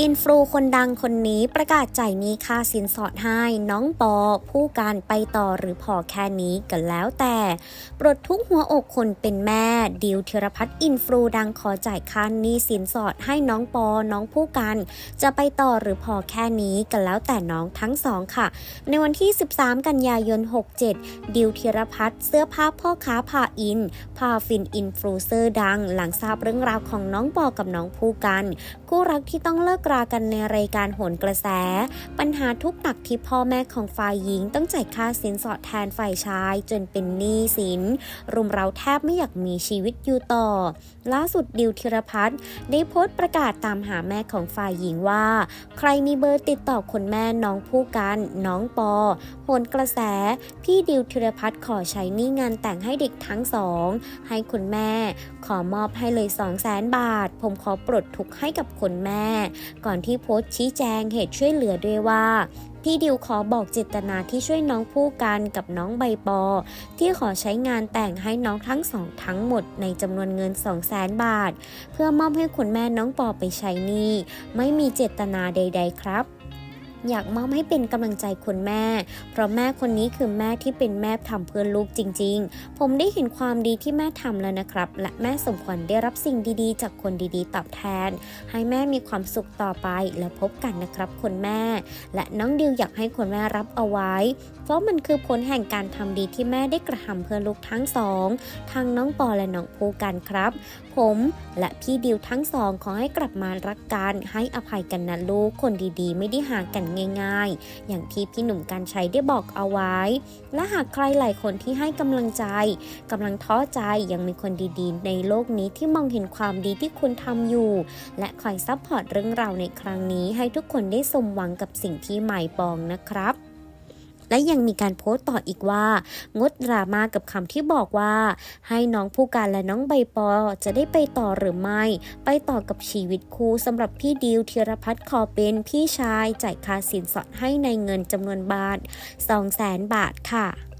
อินฟลูคนดังคนนี้ประกาศจ่ายนี้ค่าสินสอดให้น้องปอ ผู้การไปต่อหรือพอแค่นี้กันแล้วแต่ ปลดทุกหัวอกคนเป็นแม่ ดิวธีรพัฒน์อินฟลูดังขอจ่ายค่านี้สินสอดให้น้องปอ น้องผู้การจะไปต่อหรือพอแค่นี้กันแล้วแต่น้องทั้งสองค่ะ ในวันที่ 13 กันยายน 67 ดิวธีรพัฒน์เสื้อผ้าพ่อค้าพาอินพาฟินอินฟลูเซอร์ดัง หลังทราบเรื่องราวของน้องปอกับน้องผู้กันคู่รักที่ต้องเลิกรากันในรายการโหนกระแส ปัญหาทุกหนักที่พ่อแม่ของฝ่ายหญิงต้องจ่ายค่าสินสอดแทนฝ่ายชาย จนเป็นหนี้สิน รุมเราแทบไม่อยากมีชีวิตอยู่ต่อ ล่าสุดดิวธีรพัฒน์ได้โพสต์ประกาศตามหาแม่ของฝ่ายหญิงว่า ใครมีเบอร์ติดต่อคนแม่น้องผู้กันน้องปอโหนกระแส พี่ดิวธีรพัฒน์ขอใช้หนี้งานแต่งให้เด็กทั้งสองให้คุณแม่ขอมอบให้เลย2 0 0แสนบาท ผมขอปลดทุกข์ให้กับคุณแม่ก่อนที่โพสต์ชี้แจงเหตุช่วยเหลือด้วยว่าพี่ดิวขอบอกเจตนาที่ช่วยน้องผู้กันกับน้องใบปอ ที่ขอใช้งานแต่งให้น้องทั้งสองทั้งหมดในจำนวนเงิน 2 0 0แสนบาท เพื่อมอบให้คุณแม่น้องปอไปใช้หนี้ไม่มีเจตนาใด ๆ ครับ อยากมอบให้เป็นกำลังใจคุณแม่ เพราะแม่คนนี้คือแม่ที่เป็นแม่ทำเพื่อลูกจริง ๆ ผมได้เห็นความดีที่แม่ทำแล้วนะครับ และแม่สมควรได้รับสิ่งดีๆ จากคนดีๆ ตอบแทน ให้แม่มีความสุขต่อไปแล้วพบกันนะครับคุณแม่ และน้องดิวอยากให้คุณแม่รับเอาไว้ เพราะมันคือผลแห่งการทำดีที่แม่ได้กระทำเพื่อลูกทั้งสองทั้งน้องปอและน้องภูกันครับ ผมและพี่ดิวทั้งสองขอให้กลับมารักกันให้อภัยกันนะลูกคนดีๆ ไม่ได้ห่างกันง่ายๆ อย่างที่พี่หนุ่มกัญชัยได้บอกเอาไว้ และหากใครหลายคนที่ให้กำลังใจกำลังท้อใจยังมีคนดีๆ ในโลกนี้ที่มองเห็นความดีที่คุณทำอยู่ และคอยซัพพอร์ตเรื่องราวในครั้งนี้ให้ทุกคนได้สมหวังกับสิ่งที่หมายปองนะครับ และยังมีการโพสต์ต่ออีกว่า งดดราม่ากับคำที่บอกว่า ให้น้องผู้การและน้องใบปอจะได้ไปต่อหรือไม่ ไปต่อกับชีวิตคู่สำหรับพี่ดิวธีรพัฒน์ขอเป็นพี่ชายจ่ายค่าสินสอดให้ในเงินจำนวนบาท 2 0 0 0 0 0บาทค่ะ